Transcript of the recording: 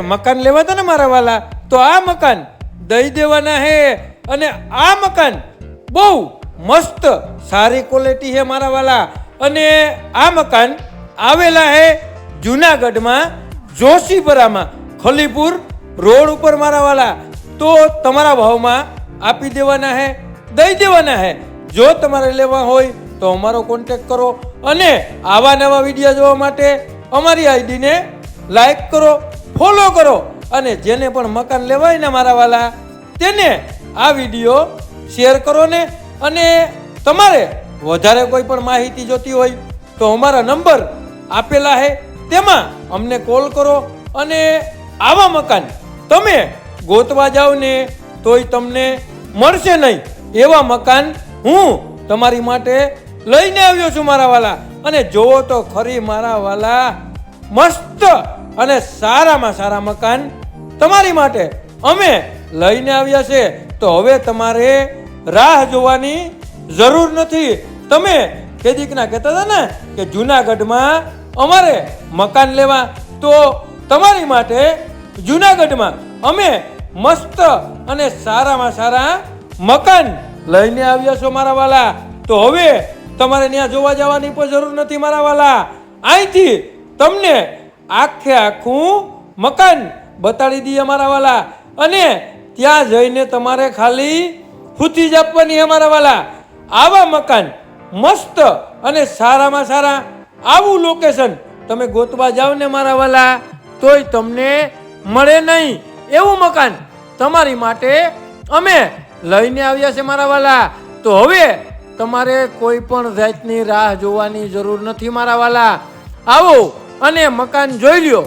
મકાન લેવા હતા ને મારા વાલા, તો આ મકાન દઈ દેવાના હે અને આ મકાન બહુ મસ્ત, સારી ક્વોલિટી હે મારા વાલા. અને આ મકાન આવેલા હે જુનાગઢમાં, જોશીપરામાં, ખલીપુર રોડ ઉપર મારા વાલા. તો તમારા ભાવમાં આપી દેવાના હે, દઈ દેવાના હે. જો તમારે લેવા હોય તો અમારો કોન્ટેક કરો અને આવા નવા વીડિયો જોવા માટે અમારી આઈડીને લાઈક કરો. ફોલો કરો અને જેને પણ મકાન લેવાય ને મારા વાલા, તેને આ વીડિયો શેર કરો ને અને તમારે વધારે કોઈ પણ માહિતી જોતી હોય તો અમારા નંબર આપેલા છે તેમાં અમને કોલ કરો અને આવા મકાન તમે ગોતવા જાઓ ને તોય તમને મળશે નહીં. એવા મકાન હું તમારી માટે લઈને આવ્યો છું મારા વાલા. અને જોવો તો ખરી મારા વાલા, મસ્ત અને સારામાં સારા મકાન તમારી માટે અમે લઈને આવ્યા છે. તો હવે તમારે રાહ જોવાની જરૂર નથી. તમે કેદીકના કહેતા હતા ને કે જુનાગઢમાં અમારે મકાન લેવા, તો તમારી માટે જુનાગઢમાં અમે મસ્ત અને સારામાં સારા મકાન લઈને આવ્યા છો મારા વાલા. તો હવે તમારે ત્યાં જોવા જવાની પણ જરૂર નથી મારા વાલા. અહીંથી તમને આખે આખું મકાન બતાડી દઈએ અમારા વાલા. અને ત્યાં જઈને તમારે ખાલી ખૂતી જ આપવાની અમારા વાલા. આવા મકાન મસ્ત અને સારામાં સારા. આવું લોકેશન તમે ગોતવા જાઓ ને મારા વાલા, તોય તમને મળે નહીં. એવું મકાન તમારી માટે અમે લઈને આવ્યા છે મારા વાલા. તો હવે તમારે કોઈ પણ જાતની રાહ જોવાની જરૂર નથી મારા વાલા. આવો. અને મકાન જોઈ લ્યો.